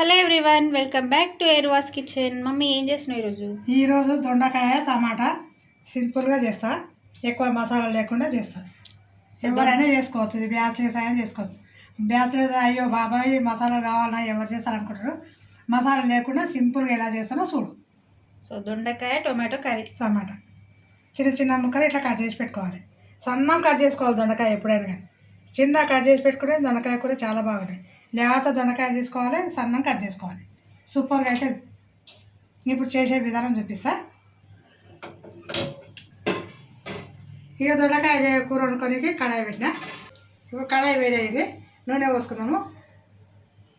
Hello everyone welcome back to air వాస్ kitchen. Mummy ఏం చేస్తున్నావు ఈరోజు? ఈరోజు దొండకాయ టమాటా సింపుల్గా చేస్తా. ఎక్కువ మసాలా లేకుండా చేస్తా. ఎవరైనా చేసుకోవచ్చు ఇది బ్యాచిలర్స్ అయినా చేసుకోవచ్చు. బ్యాచిలర్స్ అయ్యో బాబాయ్ మసాలాలు కావాలన్నా ఎవరు చేస్తారనుకుంటారు? మసాలా లేకుండా సింపుల్గా ఎలా చేస్తానో చూడు. సో దొండకాయ టొమాటో కర్రీ. టమాటా. చిన్న చిన్న ముక్కలు ఇట్లా కట్ చేసి పెట్టుకోవాలి. సన్నం కట్ చేసుకోవాలి దొండకాయ ఎప్పుడైనా కానీ. చిన్న కట్ చేసి పెట్టుకుంటే దొండకాయ కూర చాలా బాగుంటాయి. లేత దొండకాయ తీసుకోవాలి సన్నం కట్ చేసుకోవాలి. సూపర్గా అయితే ఇప్పుడు చేసే విధానం చూపిస్తా. ఇక దొండకాయ కూర వండుకోనికి కడాయి పెట్టిన. ఇప్పుడు కడాయి వేడైంది నూనె పోసుకుందాము.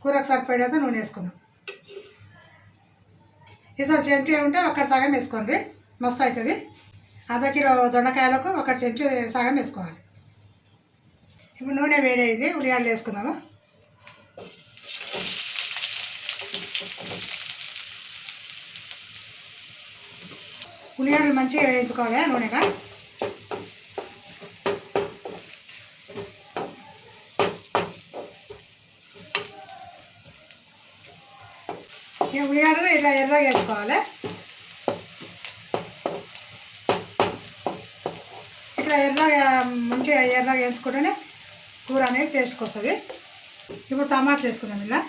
కూరకు సరిపడేది నూనె వేసుకుందాం. ఇసో చెంచా ఉంటే ఒకటి సగం వేసుకోండి. మస్తు అవుతుంది. అర్ధ కిలో దొండకాయలకు ఒక చెంచా సగం వేసుకోవాలి. ఇప్పుడు నూనె వేడైంది ఉల్లిగడ్డలు వేసుకుందాము? ఉల్లిగడ్డలు మంచిగా వేయించుకోవాలి నూనెగా. ఉల్లిగడ్డలు ఇట్లా ఎర్రగా వేసుకోవాలి. ఇట్లా ఎర్రగా మంచిగా ఎర్రగా వేసుకుంటేనే కూర అనేది టేస్ట్కి వస్తుంది ఇప్పుడు టమాటాలు వేసుకుందాం ఇలా.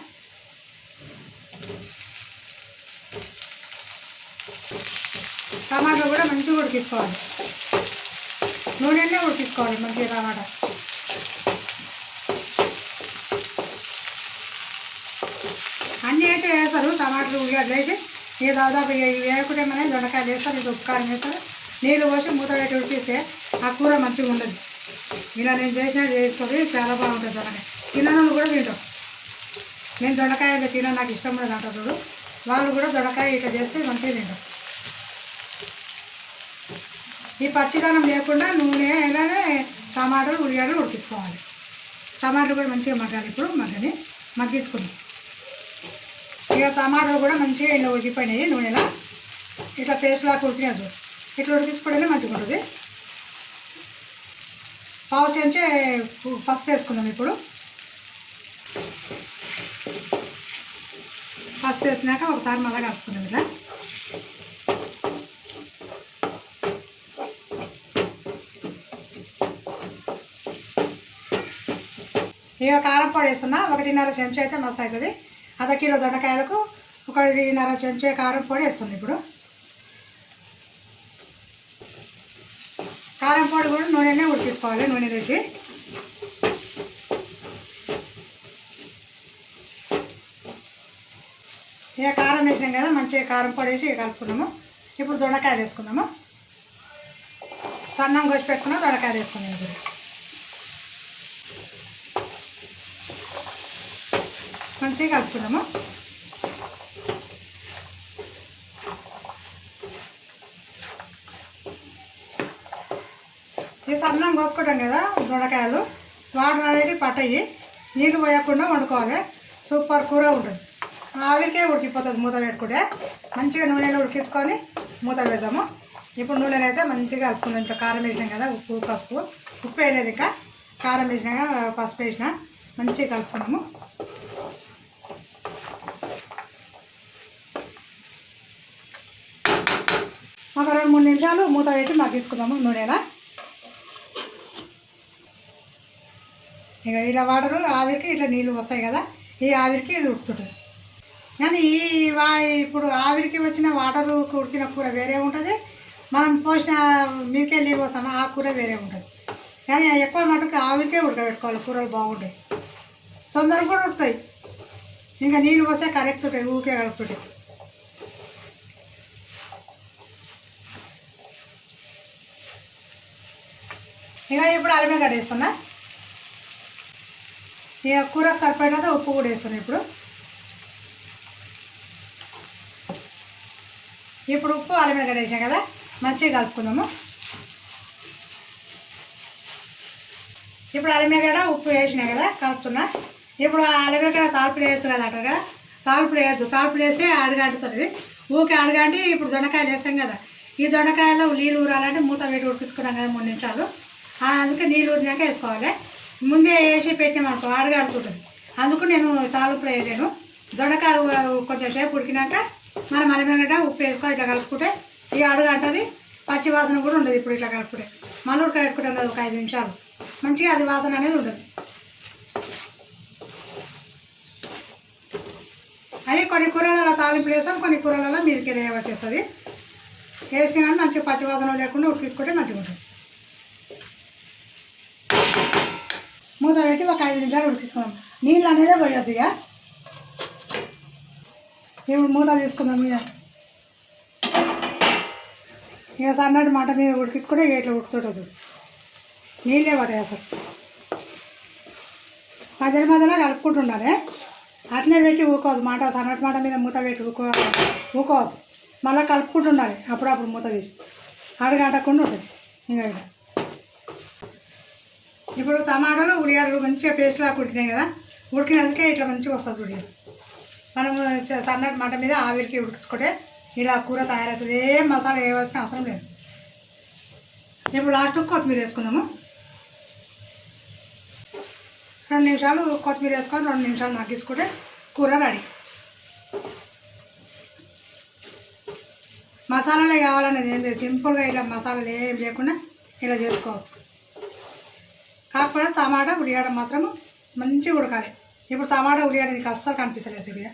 టమాటా కూడా మంచిగా ఉడికించుకోవాలి. నూనెలే ఉడికించుకోవాలి మంచిగా టమాటా. అన్నీ అయితే వేస్తారు టమాటాలు ఉల్లిగడ్డలు అయితే. ఇక దాదాపు వేయకుంటే మన దొండకాయలు వేస్తారు ఇది ఉప్పుకారం వేస్తారు. నీళ్ళు పోసి మూత పెట్టి ఉడికిస్తే ఆ కూర మంచిగా ఉండదు. ఇలా నేను చేసిన చేసుకొని చాలా బాగుంటుంది దొండకాయ తినను కూడా తింటాం నేను దొండకాయలు తిన నాకు ఇష్టం ఉండదు అంటారు చూడు. వాళ్ళు కూడా దొండకాయ ఇట్లా చేస్తే మంచిగా తింటాం ఈ పచ్చిదనం లేకుండా నూనె ఇలానే టమాటాలు ఉల్లిగడ్డలు ఉడికించుకోవాలి. టమాటాలు కూడా మంచిగా మగ్గాలి ఇప్పుడు మగ్గని మగ్గించుకుందాం. ఇక టమాటాలు కూడా మంచిగా ఇలా ఉడికిపోయినాయి నూనెలో. ఇట్లా పేస్ట్ లాగా ఉడికినది ఇట్లా ఉడికించుకోవడమే మంచిగా ఉంటుంది పావు చెంచే పసుపు వేసుకున్నాం ఇప్పుడు. పసుపు వేసినాక ఒకసారి మళ్ళీ కలుపుకున్నాం ఇలా. ఇక కారం పొడి వేస్తున్నా. ఒకటిన్నర చెంచా అయితే మస్తు అవుతుంది. అర్ధ కిలో దొండకాయలకు ఒకటిన్నర చెంచా కారం పొడి వేస్తుంది ఇప్పుడు. కారం పొడి కూడా నూనెలే ఉడికించుకోవాలి నూనె వేసి. ఇక కారం వేసినాం కదా మంచిగా కారం పొడి వేసి కలుపుకున్నాము. ఇప్పుడు దొండకాయలు వేసుకుందాము. సన్నం కోసి పెట్టుకున్న దొండకాయలు వేసుకున్నాం ఇప్పుడు. మంచిగా కలుపుకున్నాము అన్నం కోసుకోవటం కదా దొండకాయలు. వాటర్ అనేది పట్టయి. నీళ్ళు పోయకుండా వండుకోవాలి. సూపర్ కూర ఉంటుంది. ఆవిరికే ఉడికిపోతుంది మూత పెట్టుకుంటే. మంచిగా నూనెలో ఉడికించుకొని మూత పెడదాము. ఇప్పుడు నూనెలో అయితే మంచిగా కలుపుకుందాం. ఇప్పుడు కారం వేసినాం కదా ఉప్పు పసుపు. ఉప్పు వేయలేదు ఇంకా. కారం వేసినాక పసుపు వేసిన మంచిగా కలుపుకున్నాము ఒక రెండు మూడు నిమిషాలు మూత పెట్టి మగ్గించుకుందాము నూనెలా. ఇక ఇలా వాటర్ ఆవిరికి ఇట్లా నీళ్ళు వస్తాయి కదా ఈ ఆవిరికి ఇది ఉడుకుతుంటుంది. కానీ ఈ వా ఇప్పుడు ఆవిరికి వచ్చిన వాటరు ఉడికిన కూర వేరే ఉంటుంది మనం పోసిన మీకే నీళ్ళు పోస్తామా ఆ కూర వేరే ఉంటుంది. కానీ ఎక్కువ మటుకు ఆవిరికే ఉడకబెట్టుకోవాలి కూరలు బాగుంటాయి. తొందరగా కూడా ఉడుతాయి ఇంకా నీళ్ళు పోస్తే కరెక్ట్ ఉంటాయి ఊరికే కలుపుతుంటాయి. ఇక ఇప్పుడు అలమే కడేస్తున్నా ఇక కూరకు సరిపడినంత ఉప్పు కూడా వేస్తున్నాను ఇప్పుడు. ఇప్పుడు ఉప్పు అల్లమే గడ్డ వేసాం కదా మంచిగా కలుపుకుందాము. ఇప్పుడు అల్లమేగడ ఉప్పు వేసినా కదా కలుపుతున్నా. ఇప్పుడు అల్లమేగడ తాల్పులు వేయచ్చు కదా అంటారు కదా తాల్పులు వేయద్దు తాల్పులు వేస్తే అడగంటుతుంది ఊకే అడగండి ఇప్పుడు దొండకాయలు వేస్తాం కదా. ఈ దొండకాయలో నీళ్ళు ఊరాలంటే మూత పెట్టి ఉడికించుకున్నాం కదా మూడు నిమిషాలు. అందుకే నీళ్ళు ఊరినాక వేసుకోవాలి. ముందే వేసి పెట్టామనుకో అడగాడుతుంటుంది అందుకు నేను తాలింపులో వేయలేను. దొండకాయలు కొంచెం సేపు ఉడికినాక మనం అలమిగడ్డ ఉప్పు వేసుకొని ఇట్లా కలుపుకుంటే ఈ అడుగంటది పచ్చి వాసన కూడా ఉండదు ఇప్పుడు ఇట్లా కలుపుకుంటే. మళ్ళీ ఉడక కదా ఒక ఐదు నిమిషాలు. మంచిగా అది వాసన అనేది ఉండదు. అని కొన్ని కూరలలో తాలింపులు వేస్తాం కొన్ని కూరలలో మీదకి వేయవలసి వస్తుంది వేసినా కానీ మంచిగా పచ్చి వాసన లేకుండా తీసుకుంటే మంచిగా ఉంటుంది మూత పెట్టి ఒక ఐదు నిమిషాలు ఉడికించుకుందాం. నీళ్ళు అనేదే పోయొద్దు ఇక ఇప్పుడు మూత తీసుకుందాం ఇక ఇక సన్నటి మాట మీద ఉడికించుకుంటే ఇక ఇట్లా ఉడుకుతుంటుంది. నీళ్ళే పడతాయి అసలు. మధ్యలో మధ్యలో కలుపుకుంటుండాలి అట్లే పెట్టి ఊకోవద్దు మాట సన్నటి మాట మీద మూత పెట్టి ఊకో ఊకోవద్దు. మళ్ళీ కలుపుకుంటుండాలి అప్పుడప్పుడు మూత తీసి. అడగంటకుండా ఉంటుంది ఇంకా ఇక్కడ ఇప్పుడు టమాటాలు ఉల్లిగడ్డలు మంచిగా పేస్ట్లా ఉడికినాయి కదా. ఉడికినందుకే ఇట్లా మంచిగా వస్తుంది చూడండి మనం సన్నటి మంట మీద ఆవిరికి ఉడికించుకుంటే ఇలా కూర తయారవుతుంది. ఏం మసాలా వేయవలసిన అవసరం లేదు. ఇప్పుడు లాస్ట్ కొత్తిమీర వేసుకుందాము. రెండు నిమిషాలు కొత్తిమీర వేసుకొని రెండు నిమిషాలు నగ్గించుకుంటే కూర రెడీ. మసాలాలే కావాలనేది ఏం లేదు. సింపుల్గా ఇలా మసాలాలు ఏం లేకుండా ఇలా చేసుకోవచ్చు. కాకపోతే టమాటా ఉల్లిగడ్డ మాత్రం మంచిగా ఉడకాలి. ఇప్పుడు టమాటా ఉల్లిగడ్డ నీకు అస్సలు కనిపిస్తలేదు ఇక.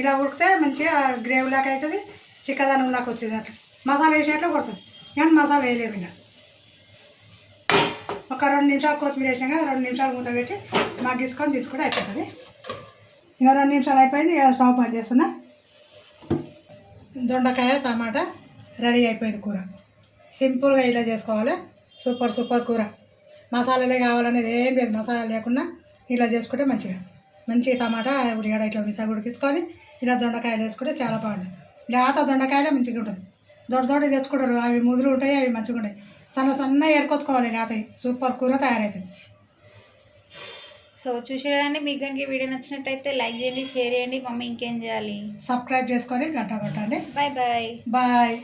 ఇలా ఉడికితే మంచిగా గ్రేవీ లాగా అవుతుంది చిక్కదనం లాగా వచ్చేది అట్లా. మసాలా వేసినట్లు కొడుతుంది. కానీ మసాలా వేయలేము ఇంకా. ఒక రెండు నిమిషాలు కొత్తిమీర వేసాం కదా రెండు నిమిషాలు మూత పెట్టి మగ్గించుకొని తీసుకుంటే అయిపోతుంది. ఇంకా రెండు నిమిషాలు అయిపోయింది ఇక స్టవ్ బంద్ చేస్తున్నా. దొండకాయ టమాటా రెడీ అయిపోయింది కూర. సింపుల్గా ఇలా చేసుకోవాలి. సూపర్ సూపర్ కూర. మసాలాలే కావాలనేది ఏం లేదు. మసాలా లేకుండా ఇలా చేసుకుంటే మంచిగా. మంచి టమాటా ఉల్లిగడ్డ ఇట్లా మిగతా ఉడికించుకొని ఇలా దొండకాయలు వేసుకుంటే చాలా బాగుంటుంది లేత దొండకాయలే మంచిగా ఉంటుంది. దొడ్డ దొడ్డ తెచ్చుకుంటారు. అవి ముదురు ఉంటాయి అవి మంచిగా ఉంటాయి. సన్న సన్న ఏరుకొచ్చుకోవాలి లేతవి సూపర్ కూర తయారవుతుంది. సో చూసారా అండి మీకు కనుక వీడియో నచ్చినట్టయితే లైక్ చేయండి షేర్ చేయండి. మమ్మీ ఇంకేం చేయాలి? సబ్స్క్రైబ్ చేసుకొని గంట కొట్టండి. Bye bye. బాయ్.